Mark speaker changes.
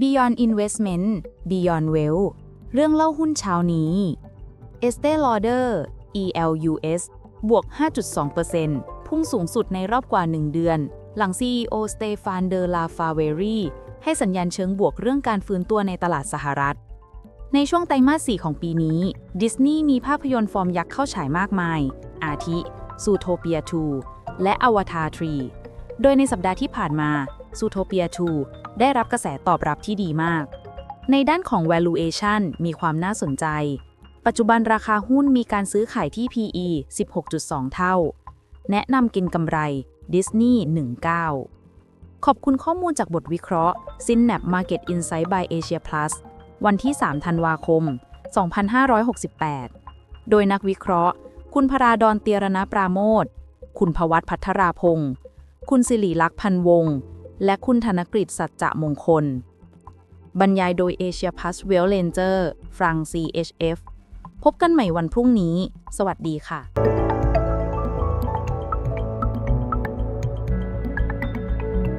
Speaker 1: Beyond Investment Beyond Wealth เรื่องเล่าหุ้นเช้านี้ Estee Lauder ELUS บวก 5.2%พุ่งสูงสุดในรอบกว่า 1 เดือน หลัง CEO สเตฟานเดลาฟาเวรีให้สัญญาณเชิงบวกเรื่องการฟื้นตัวในตลาดสหรัฐ ในช่วงไตรมาส 4 ของปีนี้ ดิสนีย์มีภาพยนตร์ฟอร์มยักษ์เข้าฉายมากมาย อาทิซูโทเปีย 2 และอวตาร 3 โดยในสัปดาห์ที่ผ่านมาซูโทเปีย 2 ได้รับกระแสตอบรับที่ดีมาก ในด้านของ valuation มีความน่าสนใจ ปัจจุบันราคาหุ้นมีการซื้อขายที่ PE 16.2 เท่า แนะนำกินกำไร Disney 19 ขอบคุณข้อมูลจากบทวิเคราะห์ Synap Market Insight by Asia Plus วันที่ 3 ธันวาคม 2568 โดยนักวิเคราะห์ คุณพราดอนเตียรณปราโมท คุณพวัตพัทราพงศ์ คุณสิริลักษณ์พันวงศ์ และคุณธนกฤษสัจจะมงคล บรรยายโดย Asia Plus Well Ranger ฟรัง CHF พบกันใหม่วันพรุ่งนี้ สวัสดีค่ะ